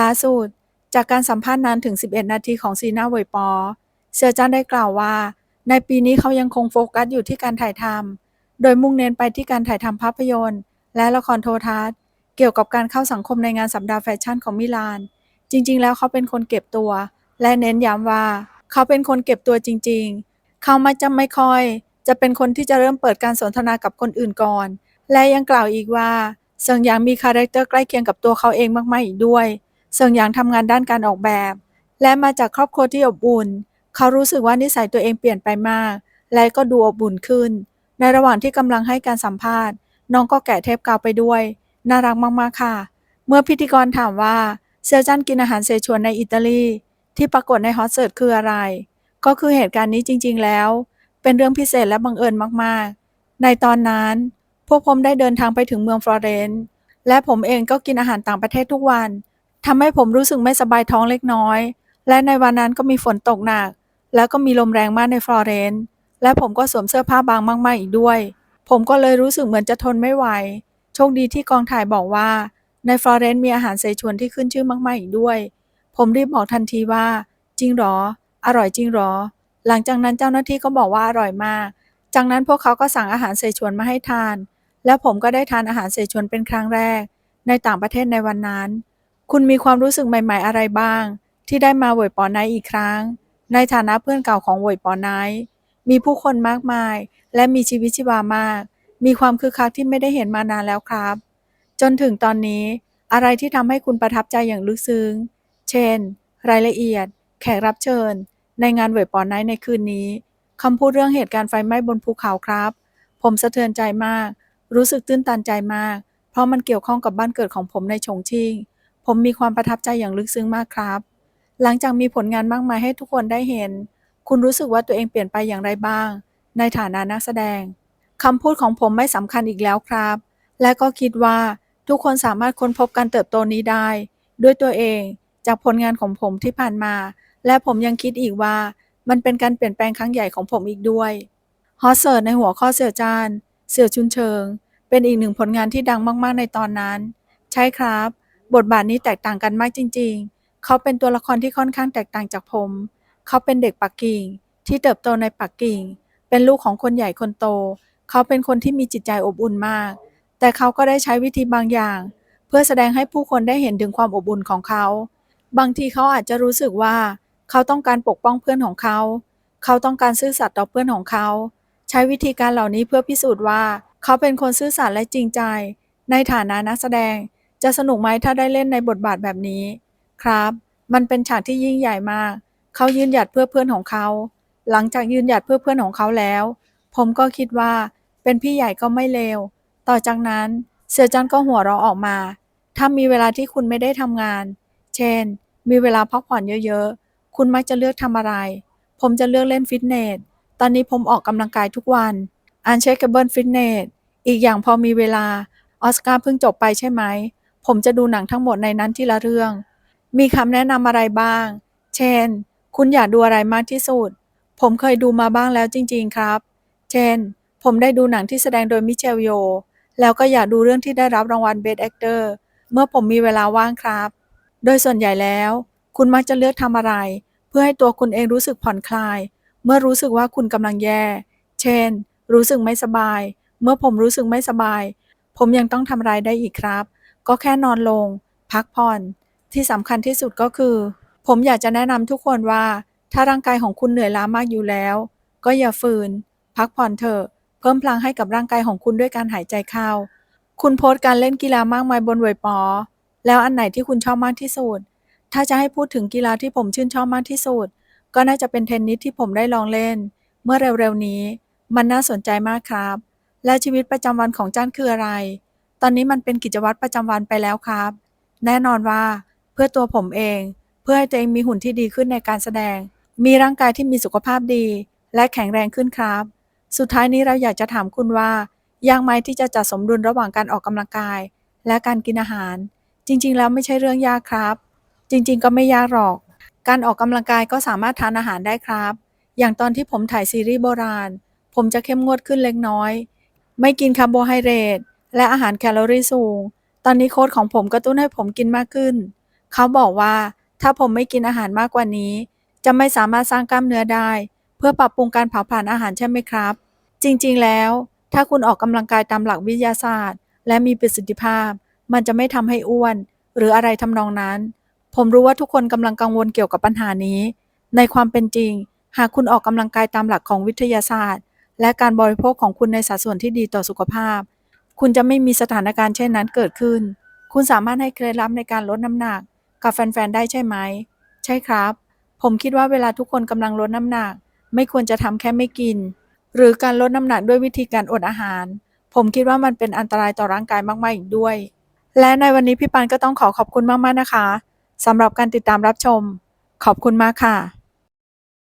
ล่าสุด จากการสัมภาษณ์นานถึง 11 นาทีของซีน่าเวยปอเสี่ยจ้านได้กล่าวว่า ในปีนี้เขายังคงโฟกัสอยู่ที่การถ่ายทำ โดยมุ่งเน้นไปที่การถ่ายทำภาพยนตร์ และละครโทรทัศน์ เกี่ยวกับการเข้าสังคมในงานสัปดาห์แฟชั่นของมิลาน จริง ๆ แล้วเขาเป็นคนเก็บตัว และเน้นย้ำว่า เขาเป็นคนเก็บตัวจริง ๆ เขามักจะไม่ค่อย จะเป็นคนที่จะเริ่มเปิดการสนทนากับคนอื่นก่อน และยังกล่าวอีกว่าเซิงหยางมีคาแรคเตอร์ใกล้เคียงกับตัวเขาเองมากๆอีกด้วย เซิงหยางทำงานด้านการออกแบบ และมาจากครอบครัวที่อบอุ่น เขารู้สึกว่านิสัยตัวเองเปลี่ยนไปมาก และก็ดูอบอุ่นขึ้น ในระหว่างที่กำลังให้การสัมภาษณ์ น้องก็แกะเทปกาวไปด้วย น่ารักมากๆค่ะ เมื่อพิธีกรถามว่าเซลจันกินอาหารเซชวนในอิตาลีที่ปรากฏในฮอตเสิร์ตคืออะไร ก็คือเหตุการณ์นี้จริง ๆ แล้ว เป็นเรื่องพิเศษและบังเอิญมากๆ ในตอนนั้นพวกผมได้เดินทางไปถึงเมืองฟลอเรนซ์และผมเองก็กินอาหารต่างประเทศทุกวัน ทำให้ผมรู้สึกไม่สบายท้องเล็กน้อย และในวันนั้นก็มีฝนตกหนัก แล้วก็มีลมแรงมากในฟลอเรนซ์และผมก็สวมเสื้อผ้าบางมากๆอีกด้วย ผมก็เลยรู้สึกเหมือนจะทนไม่ไหว โชคดีที่กองถ่ายบอกว่า ในฟลอเรนซ์มีอาหารเซชวนที่ขึ้นชื่อมากๆอีกด้วย ผมรีบบอกทันทีว่า จริงหรอ อร่อยจริงหรอ หลังจากนั้นเจ้าหน้าที่ก็บอกว่าอร่อยมาก จากนั้นพวกเขาก็สั่งอาหารเซชวนมาให้ทาน แล้วผมก็ได้ทานอาหารเซชวนเป็นครั้งแรก ในต่างประเทศในวันนั้น คุณมีความรู้สึกใหม่ ๆ อะไรบ้าง ที่ได้มาเหวยปอไนอีกครั้ง ในฐานะเพื่อนเก่าของเหวยปอไนมีผู้คนมากมาย และมีชีวิตชีวามาก มีความคึกคักที่ไม่ได้เห็นมานานแล้วครับ จนถึงตอนนี้อะไรที่ทำให้คุณประทับใจอย่างลึกซึ้ง เช่น รายละเอียด แขกรับเชิญ ในงานเหวยปอไนในคืนนี้คำพูดเรื่องเหตุการณ์ไฟไหม้บนภูเขาครับ ผมสะเทือนใจมาก รู้สึกตื้นตันใจมาก เพราะมันเกี่ยวข้องกับบ้านเกิดของผมในฉงชิ่ง ผมมีความประทับใจอย่างลึกซึ้งมากครับ หลังจากมีผลงานมากมายให้ทุกคนได้เห็น คุณรู้สึกว่าตัวเองเปลี่ยนไปอย่างไรบ้าง ในฐานะนักแสดงคำพูดของผมไม่สำคัญอีกแล้วครับ และก็คิดว่าทุกคนสามารถค้นพบการเติบโตนี้ได้ ด้วยตัวเองจากผลงานของผมที่ผ่านมา และผมยังคิดอีกว่า มันเป็นการเปลี่ยนแปลงครั้งใหญ่ของผมอีกด้วยฮอตเสิร์ตในหัวข้อเสี่ยวจานเสี่ยวชุนเชิง เป็นอีกหนึ่งผลงานที่ดังมาก ๆ ในตอนนั้น ใช่ครับ บทบาทนี้แตกต่างกันมากจริง ๆ เขาเป็นตัวละครที่ค่อนข้างแตกต่างจากผม เขาเป็นเด็กปักกิ่ง ที่เติบโตในปักกิ่ง เป็นลูกของคนใหญ่คนโต เขาเป็นคนที่มีจิตใจอบอุ่นมาก แต่เขาก็ได้ใช้วิธีบางอย่าง เพื่อแสดงให้ผู้คนได้เห็นถึงความอบอุ่นของเขา บางทีเขาอาจจะรู้สึกว่า เขาต้องการปกป้องเพื่อนของเขา เขาต้องการซื่อสัตย์ต่อเพื่อนของเขา ใช้วิธีการเหล่านี้เพื่อพิสูจน์ว่า เขาเป็นคนซื่อสัตย์และจริงใจ ในฐานะนักแสดง จะสนุกไหมถ้าได้เล่นในบทบาทแบบนี้ ครับ มันเป็นฉากที่ยิ่งใหญ่มาก เขายืนหยัดเพื่อเพื่อนของเขา หลังจากยืนหยัดเพื่อเพื่อนของเขาแล้ว ผมก็คิดว่าเป็นพี่ใหญ่ก็ไม่เลว ต่อจากนั้นเสือจันก็หัวเราะออกมา ถ้ามีเวลาที่คุณไม่ได้ทำงาน เช่น มีเวลาพักผ่อนเยอะๆ คุณมักจะเลือกทำอะไร ผมจะเลือกเล่นฟิตเนส ตอนนี้ผมออกกำลังกายทุกวันอันเช็คเบิลฟิตเนส อีกอย่างพอมีเวลา ออสการ์เพิ่งจบไปใช่ไหม ผมจะดูหนังทั้งหมดในนั้นทีละเรื่อง มีคำแนะนำอะไรบ้าง เช่น คุณอยากดูอะไรมากที่สุด ผมเคยดูมาบ้างแล้วจริง ๆ ครับ เช่น ผมได้ดูหนังที่แสดงโดยมิเชลโย แล้วก็อยากดูเรื่องที่ได้รับรางวัลเบสแอคเตอร์เมื่อผมมีเวลาว่างครับ โดยส่วนใหญ่แล้ว คุณมักจะเลือกทำอะไร เพื่อให้ตัวคุณเองรู้สึกผ่อนคลาย เมื่อรู้สึกว่าคุณกำลังแย่ เช่น รู้สึกไม่สบาย เมื่อผมรู้สึกไม่สบาย ผมยังต้องทำอะไรได้อีกครับ ก็แค่นอนลง พักผ่อน ที่สำคัญที่สุดก็คือ ผมอยากจะแนะนำทุกคนว่า ถ้าร่างกายของคุณเหนื่อยล้ามากอยู่แล้ว ก็อย่าฝืน พักผ่อนเถอะ เพิ่มพลังให้กับร่างกายของคุณด้วยการหายใจเข้า คุณโพสต์การเล่นกีฬามากมายบนเวยปอ แล้วอันไหนที่คุณชอบมากที่สุด ถ้าจะให้พูดถึงกีฬาที่ผมชื่นชอบมากที่สุด ก็น่าจะเป็นเทนนิสที่ผมได้ลองเล่น เมื่อเร็วๆนี้ มันน่าสนใจมากครับ และชีวิตประจำวันของจ้านคืออะไร ตอนนี้มันเป็นกิจวัตรประจำวันไปแล้วครับ แน่นอนว่า เพื่อตัวผมเอง เพื่อให้ตัวเองมีหุ่นที่ดีขึ้นในการแสดง มีร่างกายที่มีสุขภาพดี และแข็งแรงขึ้นครับ สุดท้ายนี้เราอยากจะถามคุณว่ายากไหมที่จะจัดสมดุลระหว่างการออกกำลังกาย และการกินอาหาร จริง ๆ แล้วไม่ใช่เรื่องยากครับ จริง ๆ ก็ไม่ยากหรอก การออกกำลังกายก็สามารถทานอาหารได้ครับ อย่างตอนที่ผมถ่ายซีรีส์โบราณ ผมจะเข้มงวดขึ้นเล็กน้อย ไม่กินคาร์โบไฮเดรต และอาหารแคลอรี่สูง ตอนนี้โค้ชของผมกระตุ้นให้ผมกินมากขึ้น เขาบอกว่าถ้าผมไม่กินอาหารมากกว่านี้ จะไม่สามารถสร้างกล้ามเนื้อได้ เพื่อปรับปรุงการเผาผลาญอาหารใช่ไหมครับ จริงๆแล้ว ถ้าคุณออกกำลังกายตามหลักวิทยาศาสตร์ และมีประสิทธิภาพ มันจะไม่ทำให้อ้วน หรืออะไรทำนองนั้น ผมรู้ว่าทุกคนกำลังกังวลเกี่ยวกับปัญหานี้ ในความเป็นจริง หากคุณออกกำลังกายตามหลักของวิทยาศาสตร์ และการบริโภคของคุณในสัดส่วนที่ดีต่อสุขภาพ คุณจะไม่มีสถานการณ์เช่นนั้นเกิดขึ้น คุณสามารถให้เคล็ดลับในการลดน้ำหนัก กับแฟนๆ ได้ใช่ไหม ใช่ครับ ผมคิดว่าเวลาทุกคนกำลังลดน้ำหนัก ไม่ควรจะทำแค่ไม่กิน หรือการลดน้ำหนักด้วยวิธีการอดอาหาร ผมคิดว่ามันเป็นอันตรายต่อร่างกายมากๆอีกด้วย และในวันนี้พี่ปันก็ต้องขอขอบคุณมากๆนะคะสำหรับการติดตามรับชม ขอบคุณมากค่ะ